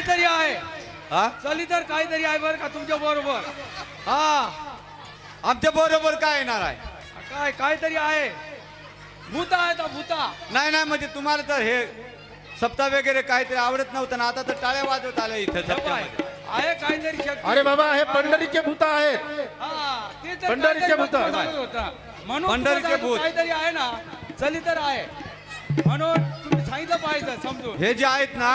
हा? चली तर काहीतरी आहे बरं का तुमच्या बरोबर. हा. आमच्या बरोबर काय येणार आहे? काय काहीतरी आहे. भूता आहे का भूता. नाही नाही म्हणजे तुम्हाला तर हे सप्ताह वगैरे काहीतरी आवडत नव्हतं ना आता तर टाळ्या वाजवत आलं इथं आहे काहीतरी शक्ती अरे बाबा हे पंढरीचे भूत आहेत. हा, ते तर पंढरीचे काहीतरी भूत. भूत सांगत होता. म्हणून पंढरीचे भूत. काहीतरी आहे ना चली तर आहे. म्हणून तुम्ही सांगितलं पाहिजे समजून. हे जे आहेत ना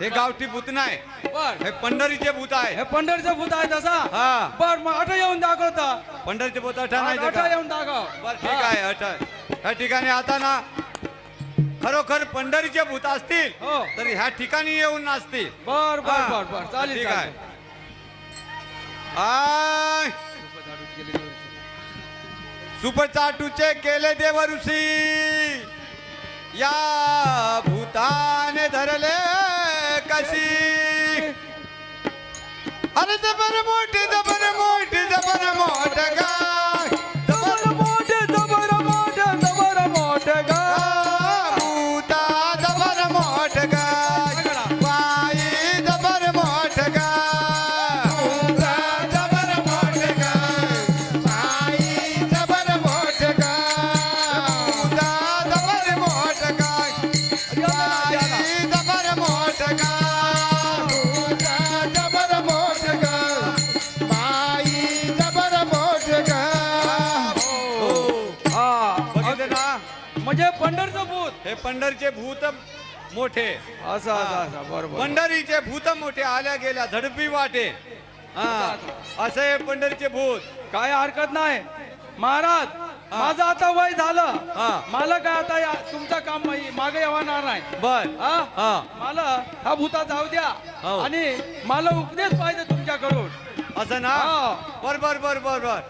हे गावठी भूत नाही. बर. हे पंढरीचे भूत आहे. हे पंढरीचं भूत आहे तसा? हा. बर मग अट येऊन दाखवता पंढरीचे भूत अठा नाही का येऊन दाखव. बर ठीक आहे अठा ह्या ठिकाणी आता ना खरोखर पंढरीचे भूत असतील हो. तर ह्या ठिकाणी येऊन नाचतील बर बर हा. बर बर. चालेल ठीक आहे. चालेल. आय. सुपर चाटूचे केले देव ऋषी या कशी अरे जबर मोठी जबर म्हणजे पंढरचं भूत. हे पंढरीचे भूत मोठे. असं असं असं बरोबर. पंढरीचे भूत मोठे आल्या गेल्या झडपी वाटे. हा. असं हे पंढरीचे भूत. काय हरकत नाही. महाराज माझं आता वय झालं. हा. मला काय आता या- तुमचं काम मागे येणार नाही. बर. हा? हा. मला हा भूता जाऊ द्या. हो. आणि मला उपदेश पाहिजे तुमच्याकडून. असं ना? हा. बर बर बर बर बर.